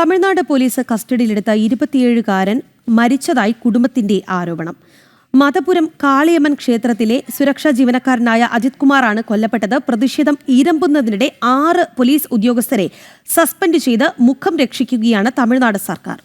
Tamil Nadu police കസ്റ്റഡിയിലെടുത്ത ഇരുപത്തിയേഴുകാരൻ മരിച്ചതായി കുടുംബത്തിന്റെ ആരോപണം. മതപുരം കാളിയമ്മൻ ക്ഷേത്രത്തിലെ സുരക്ഷാ ജീവനക്കാരനായ അജിത് കുമാറാണ് കൊല്ലപ്പെട്ടത്. പ്രതിഷേധം ഇരമ്പുന്നതിനിടെ ആറ് പോലീസ് ഉദ്യോഗസ്ഥരെ സസ്പെൻഡ് ചെയ്ത് മുഖം രക്ഷിക്കുകയാണ് തമിഴ്നാട് സർക്കാർ.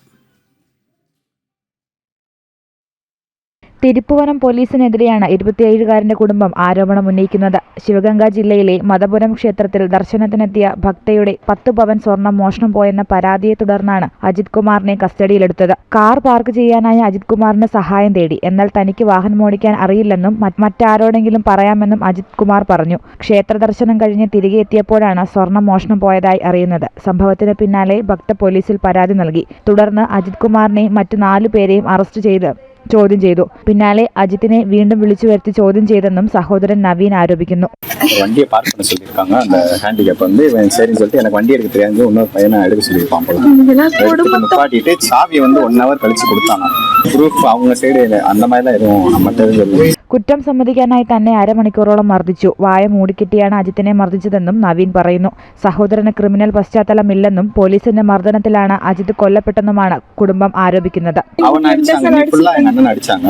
തിരുപ്പുവനം പോലീസിനെതിരെയാണ് ഇരുപത്തിയേഴുകാരന്റെ കുടുംബം ആരോപണം ഉന്നയിക്കുന്നത്. ശിവഗംഗ ജില്ലയിലെ മതപുരം ക്ഷേത്രത്തിൽ ദർശനത്തിനെത്തിയ ഭക്തയുടെ പത്ത് പവൻ സ്വർണം മോഷണം പോയെന്ന പരാതിയെ തുടർന്നാണ് അജിത് കുമാറിനെ കസ്റ്റഡിയിലെടുത്തത്. കാർ പാർക്ക് ചെയ്യാനായി അജിത് കുമാറിന് സഹായം തേടി. എന്നാൽ തനിക്ക് വാഹനം ഓടിക്കാൻ അറിയില്ലെന്നും മറ്റാരോടെങ്കിലും പറയാമെന്നും അജിത് കുമാർ പറഞ്ഞു. ക്ഷേത്ര ദർശനം കഴിഞ്ഞ് തിരികെ എത്തിയപ്പോഴാണ് സ്വർണം മോഷണം പോയതായി അറിയുന്നത്. സംഭവത്തിന് പിന്നാലെ ഭക്ത പോലീസിൽ പരാതി നൽകി. തുടർന്ന് അജിത് കുമാറിനെയും മറ്റു നാലു പേരെയും അറസ്റ്റ് ചെയ്ത് ചോദ്യം ചെയ്തു പിന്നാലെ അജിത്തിനെ വീണ്ടും വിളിച്ചു വരുത്തി ചോദ്യം ചെയ്തെന്നും സഹോദരൻ നവീൻ ആരോപിക്കുന്നു வண்டியை பார்க் பண்ண சொல்லியிருக்காங்க அந்த ஹேண்டிகேப் வந்து இவன் சரின்னு சொல்லிட்டு எனக்கு வண்டி எடுக்க தெரியாது இன்னொரு பையனை எடுக்க சொல்லியிருப்பான் போல எடுத்துட்டு நிப்பாட்டிட்டு சாவியை வந்து ஒன் ஹவர் கழிச்சு கொடுத்தாங்க ப்ரூஃப் அவங்க சைடு அந்த மாதிரிலாம் எதுவும் நம்ம தெரிஞ்சது കുറ്റം സമ്മതിക്കാനായി തന്നെ അരമണിക്കൂറോളം മർദ്ദിച്ചു വായ മൂടിക്കെട്ടിയാണ് അജിത്തിനെ മർദ്ദിച്ചതെന്നും നവീൻ പറയുന്നു സഹോദരന് ക്രിമിനൽ പശ്ചാത്തലമില്ലെന്നും പോലീസിന്റെ മർദ്ദനത്തിലാണ് അജിത് കൊല്ലപ്പെട്ടെന്നുമാണ് കുടുംബം ആരോപിക്കുന്നത് அவனை அடிச்சாங்க நீ ஃபுல்லா எங்க அண்ணன் அடிச்சாங்க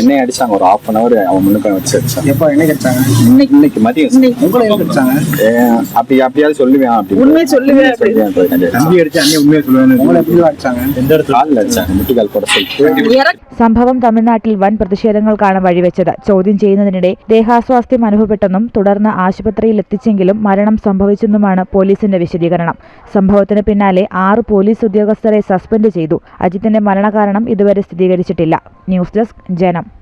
என்னைய அடிச்சாங்க ஒரு ஹாஃப் அன் அவர் அவன் முன்னுக்கு வச்சு அடிச்சாங்க எப்போ என்ன கிடைச்சாங்க இன்னைக்கு இன்னைக்கு மதியம் உங்களை என்ன கிடைச்சாங்க ஏன் அப்படி அப்படியாவது சொல்லுவேன் அப்படி உண்மையை சொல்லுவேன் சொல்லுவேன் தம்பி அடிச்சு அண்ணன் உண்மையை சொல்லுவேன் உங்களை எப்படி அடிச்சாங்க எந்த இடத்துல காலில் அடிச்சாங்க முட்டுக்கால் கூட சொல்லிட்டு സംഭവം തമിഴ്നാട്ടിൽ വൻ പ്രതിഷേധങ്ങൾക്കാണ് വഴിവെച്ചത് ചോദ്യം ചെയ്യുന്നതിനിടെ ദേഹാസ്വാസ്ഥ്യം അനുഭവപ്പെട്ടെന്നും തുടർന്ന് ആശുപത്രിയിൽ എത്തിച്ചെങ്കിലും മരണം സംഭവിച്ചെന്നുമാണ് പോലീസിന്റെ വിശദീകരണം. സംഭവത്തിന് പിന്നാലെ ആറ് പോലീസ് ഉദ്യോഗസ്ഥരെ സസ്പെൻഡ് ചെയ്തു. അജിത്തിന്റെ മരണകാരണം ഇതുവരെ സ്ഥിരീകരിച്ചിട്ടില്ല. ന്യൂസ് ഡെസ്ക് ജനം.